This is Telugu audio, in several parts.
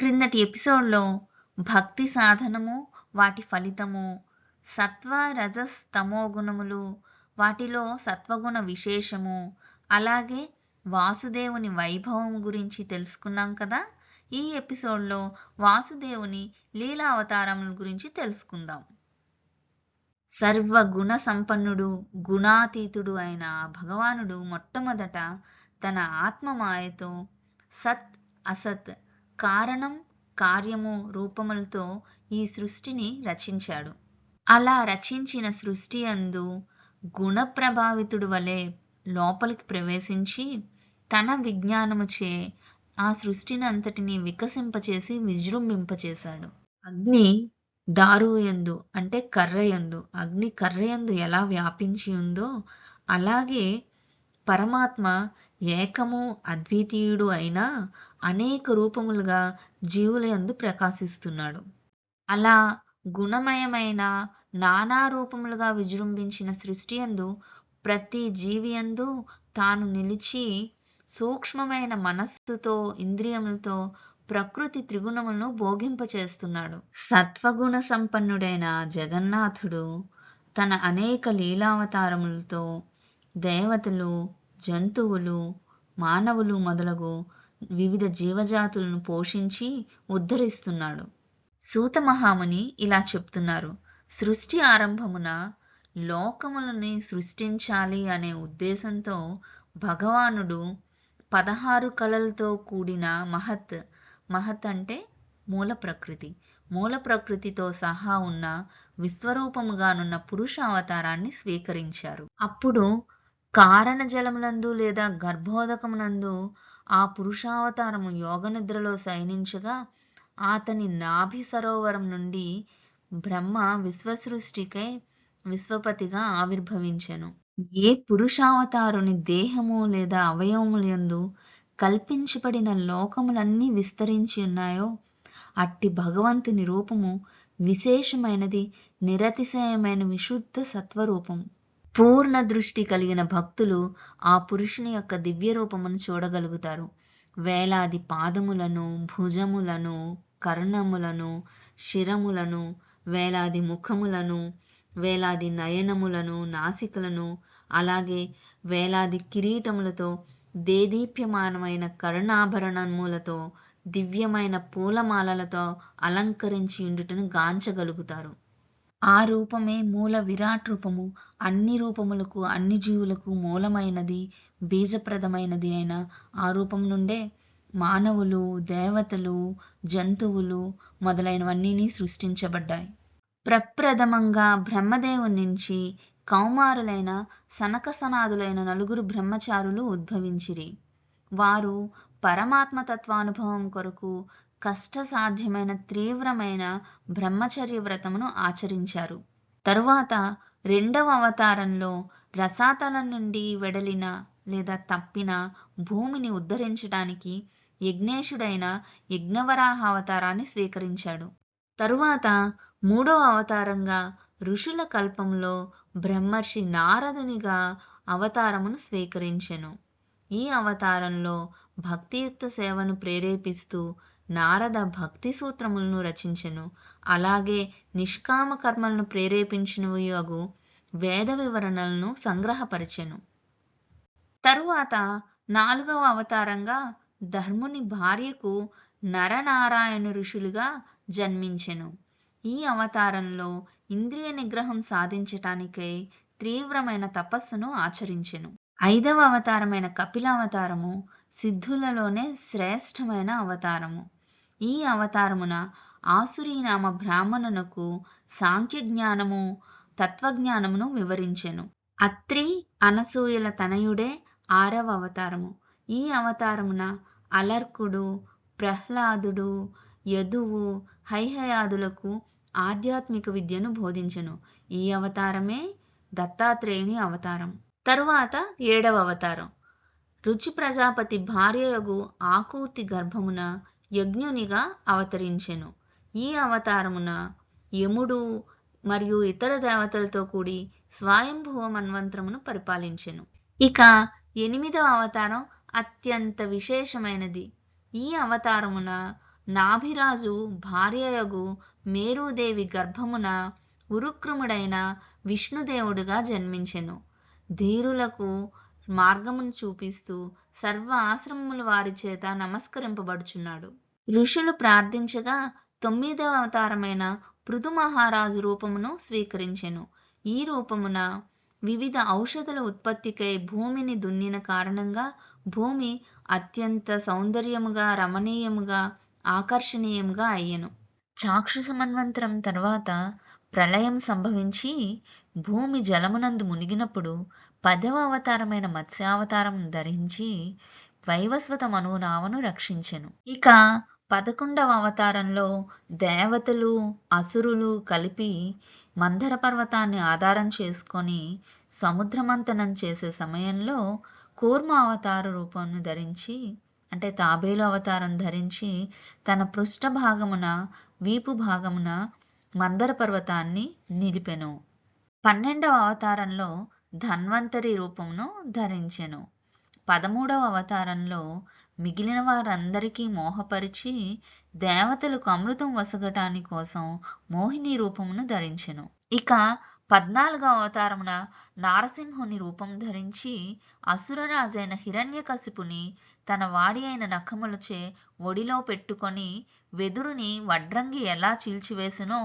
క్రిందటి ఎపిసోడ్లో భక్తి సాధనము వాటి ఫలితము సత్వ రజస్ తమో గుణములు వాటిలో సత్వగుణ విశేషము అలాగే వాసుదేవుని వైభవం గురించి తెలుసుకున్నాం కదా? ఈ ఎపిసోడ్లో వాసుదేవుని లీలా అవతారముల గురించి తెలుసుకుందాం. సర్వగుణ సంపన్నుడు గుణాతీతుడు అయిన భగవానుడు మొట్టమొదట తన ఆత్మమాయతో సత్ అసత్ కారణం కార్యము రూపములతో ఈ సృష్టిని రచించాడు. అలా రచించిన సృష్టి అందు గుణప్రభావితుడు వలె లోపలికి ప్రవేశించి తన విజ్ఞానముచే ఆ సృష్టిని అంతటిని వికసింపచేసి విజృంభింపచేశాడు. అగ్ని దారుయందు అంటే కర్రయందు అగ్ని కర్రయందు ఎలా వ్యాపించి ఉందో అలాగే పరమాత్మ ఏకము అద్వితీయుడు అయినా అనేక రూపములుగా జీవుల యందు ప్రకాశిస్తున్నాడు. అలా గుణమయమైన నానా రూపములుగా విజృంభించిన సృష్టి యందు ప్రతి జీవి యందు తాను నిలిచి సూక్ష్మమైన మనస్సుతో ఇంద్రియములతో ప్రకృతి త్రిగుణములను భోగింపచేస్తున్నాడు. సత్వగుణ సంపన్నుడైన జగన్నాథుడు తన అనేక లీలావతారములతో దేవతలు జంతువులు మానవులు మొదలగు వివిధ జీవజాతులను పోషించి ఉద్ధరిస్తున్నాడు. సూత మహాముని ఇలా చెప్తున్నారు. సృష్టి ఆరంభమున లోకములని సృష్టించాలి అనే ఉద్దేశంతో భగవానుడు పదహారు కళలతో కూడిన మహత్ మహత్ అంటే మూల ప్రకృతి. మూల ప్రకృతితో సహా ఉన్న విశ్వరూపముగానున్న పురుష అవతారాన్ని స్వీకరించారు. అప్పుడు కారణ జలమునందు లేదా గర్భోదకమునందు ఆ పురుషావతారము యోగనిద్రలో శయనించగా అతని నాభి సరోవరం నుండి బ్రహ్మ విశ్వసృష్టికై విశ్వపతిగా ఆవిర్భవించెను. ఏ పురుషావతారుని దేహము లేదా అవయవములందు కల్పించబడిన లోకములన్నీ విస్తరించి ఉన్నాయో అట్టి భగవంతుని రూపము విశేషమైనది నిరతిశయమైన విశుద్ధ సత్వరూపం. పూర్ణ దృష్టి కలిగిన భక్తులు ఆ పురుషుని యొక్క దివ్య రూపమును చూడగలుగుతారు. వేలాది పాదములను భుజములను కర్ణములను శిరములను వేలాది ముఖములను వేలాది నయనములను నాసికలను అలాగే వేలాది కిరీటములతో దేదీప్యమానమైన కరుణాభరణములతో దివ్యమైన పూలమాలలతో అలంకరించి ఉండుటను గాంచగలుగుతారు. ఆ రూపమే మూల విరాట్ రూపము. అన్ని రూపములకు అన్ని జీవులకు మూలమైనది బీజప్రదమైనది అయిన ఆ రూపం నుండే మానవులు దేవతలు జంతువులు మొదలైనవన్నీ సృష్టించబడ్డాయి. ప్రప్రథమంగా బ్రహ్మదేవుని నుంచి కౌమారులైన సనక సనాదులైన నలుగురు బ్రహ్మచారులు ఉద్భవించిరి. వారు పరమాత్మ తత్వానుభవం కొరకు కష్టసాధ్యమైన తీవ్రమైన బ్రహ్మచర్య వ్రతమును ఆచరించారు. తరువాత రెండవ అవతారంలో రసాతలం నుండి వెడలిన లేదా తప్పిన భూమిని ఉద్ధరించడానికి యజ్ఞేశుడైన యజ్ఞవరాహ అవతారాన్ని స్వీకరించాడు. తరువాత మూడవ అవతారంగా ఋషుల కల్పంలో బ్రహ్మర్షి నారదునిగా అవతారమును స్వీకరించెను. ఈ అవతారంలో భక్తియుక్త సేవను ప్రేరేపిస్తూ నారద భక్తి సూత్రములను రచించెను. అలాగే నిష్కామ కర్మలను ప్రేరేపించినవియగు వేద వివరణలను సంగ్రహపరిచెను. తరువాత నాలుగవ అవతారంగా ధర్ముని భార్యకు నరనారాయణ ఋషులుగా జన్మించెను. ఈ అవతారంలో ఇంద్రియ నిగ్రహం సాధించటానికై తీవ్రమైన తపస్సును ఆచరించెను. ఐదవ అవతారమైన కపిల అవతారము సిద్ధులలోనే శ్రేష్టమైన అవతారము. ఈ అవతారమున ఆసురీనామ బ్రాహ్మణునకు సాంఖ్య జ్ఞానము తత్వజ్ఞానమును వివరించెను. అత్రి అనసూయల తనయుడే ఆరవ అవతారము. ఈ అవతారమున అలర్కుడు ప్రహ్లాదుడు యదువు హైహయాదులకు ఆధ్యాత్మిక విద్యను బోధించెను. ఈ అవతారమే దత్తాత్రేయుని అవతారం. తరువాత ఏడవ అవతారం. రుచి ప్రజాపతి భార్యయగు ఆకూతి గర్భమున యజ్ఞునిగా అవతరించెను. ఈ అవతారమున యముడు మరియు ఇతర దేవతలతో కూడి స్వయంభువ మన్వంతరమును పరిపాలించెను. ఇక ఎనిమిదవ అవతారం అత్యంత విశేషమైనది. ఈ అవతారమున నాభిరాజు భార్యయగు మేరుదేవి గర్భమున ఉరుక్రముడైన విష్ణుదేవుడుగా జన్మించెను. ధీరులకు మార్గమును చూపిస్తూ సర్వ ఆశ్రమముల వారి చేత నమస్కరింపబడుచున్నాడు. ఋషులు ప్రార్థించగా తొమ్మిదవ అవతారమైన పృథు మహారాజు రూపమును స్వీకరించెను. ఈ రూపమున వివిధ ఔషధుల ఉత్పత్తికై భూమిని దున్నిన కారణంగా భూమి అత్యంత సౌందర్యముగా రమణీయముగా ఆకర్షణీయముగా అయ్యను. చాక్షుష మన్వంతరం తర్వాత ప్రళయం సంభవించి భూమి జలమునందు మునిగినప్పుడు పదవ అవతారమైన మత్స్యావతారం ధరించి వైవస్వత మనునామను రక్షించెను. ఇక పదకొండవ అవతారంలో దేవతలు అసురులు కలిపి మందర పర్వతాన్ని ఆధారం చేసుకొని సముద్రమంతనం చేసే సమయంలో కూర్మ అవతార రూపాన్ని ధరించి అంటే తాబేలు అవతారం ధరించి తన పృష్ఠ భాగమున వీపు భాగమున మందర పర్వతాన్ని నిలిపెను. పన్నెండవ అవతారంలో ధన్వంతరి రూపమును ధరించెను. పదమూడవ అవతారంలో మిగిలిన వారందరికీ మోహపరిచి దేవతలకు అమృతం వసగటాని కోసం మోహిని రూపమును ధరించెను. ఇక పద్నాలుగవ అవతారమున నారసింహుని రూపం ధరించి అసురరాజైన హిరణ్యకశిపుని తన వాడి అయిన నఖములచే ఒడిలో పెట్టుకొని వెదురుని వడ్రంగి ఎలా చీల్చివేసెనో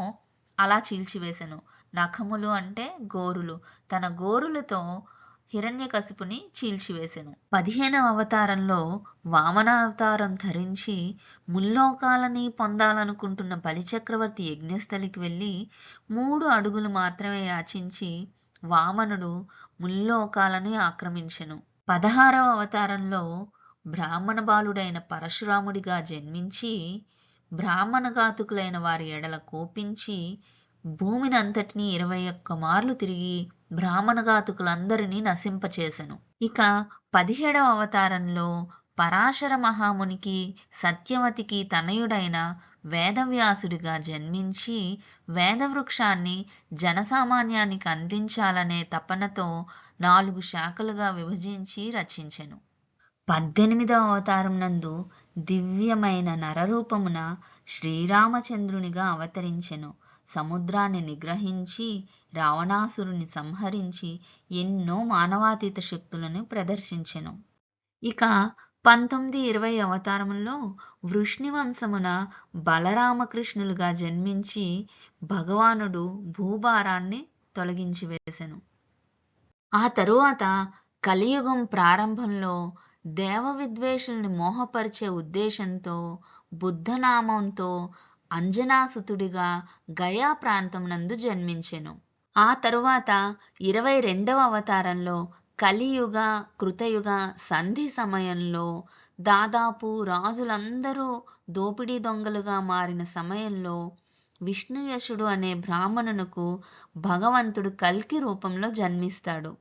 అలా చీల్చివేసెను. నఖములు అంటే గోరులు. తన గోరులతో హిరణ్యకశిపుని చీల్చివేసెను. పదిహేనవ అవతారంలో వామనావతారం ధరించి ముల్లోకాలని పొందాలనుకుంటున్న బలిచక్రవర్తి యజ్ఞస్థలికి వెళ్ళి మూడు అడుగులు మాత్రమే యాచించి వామనుడు ముల్లోకాలని ఆక్రమించెను. పదహారవ అవతారంలో బ్రాహ్మణ బాలుడైన పరశురాముడిగా జన్మించి బ్రాహ్మణఘాతుకులైన వారి ఎడల కోపించి భూమిని అంతటినీ ఇరవై ఒక్క మార్లు తిరిగి బ్రాహ్మణఘాతుకులందరినీ నశింపచేసెను. ఇక పదిహేడవ అవతారంలో పరాశర మహామునికి సత్యవతికి తనయుడైన వేదవ్యాసుడిగా జన్మించి వేదవృక్షాన్ని జనసామాన్యానికి అందించాలనే తపనతో నాలుగు శాఖలుగా విభజించి రచించెను. పద్దెనిమిదవ అవతారం నందు దివ్యమైన నరరూపమున శ్రీరామచంద్రునిగా అవతరించెను. సముద్రాన్ని నిగ్రహించి రావణాసురుని సంహరించి ఎన్నో మానవాతీత శక్తులను ప్రదర్శించెను. ఇక పంతొమ్మిది ఇరవై అవతారంలో వృష్ణి వంశమున బలరామకృష్ణులుగా జన్మించి భగవానుడు భూభారాన్ని తొలగించి వేసెను. ఆ తరువాత కలియుగం ప్రారంభంలో దేవ విద్వేషుల్ని మోహపరిచే ఉద్దేశంతో బుద్ధనామంతో అంజనాసుతుడిగా గయా ప్రాంతం నందు జన్మించెను. ఆ తరువాత ఇరవై రెండవ అవతారంలో కలియుగ కృతయుగ సంధి సమయంలో దాదాపు రాజులందరూ దోపిడీ దొంగలుగా మారిన సమయంలో విష్ణుయశుడు అనే బ్రాహ్మణునకు భగవంతుడు కల్కి రూపంలో జన్మిస్తాడు.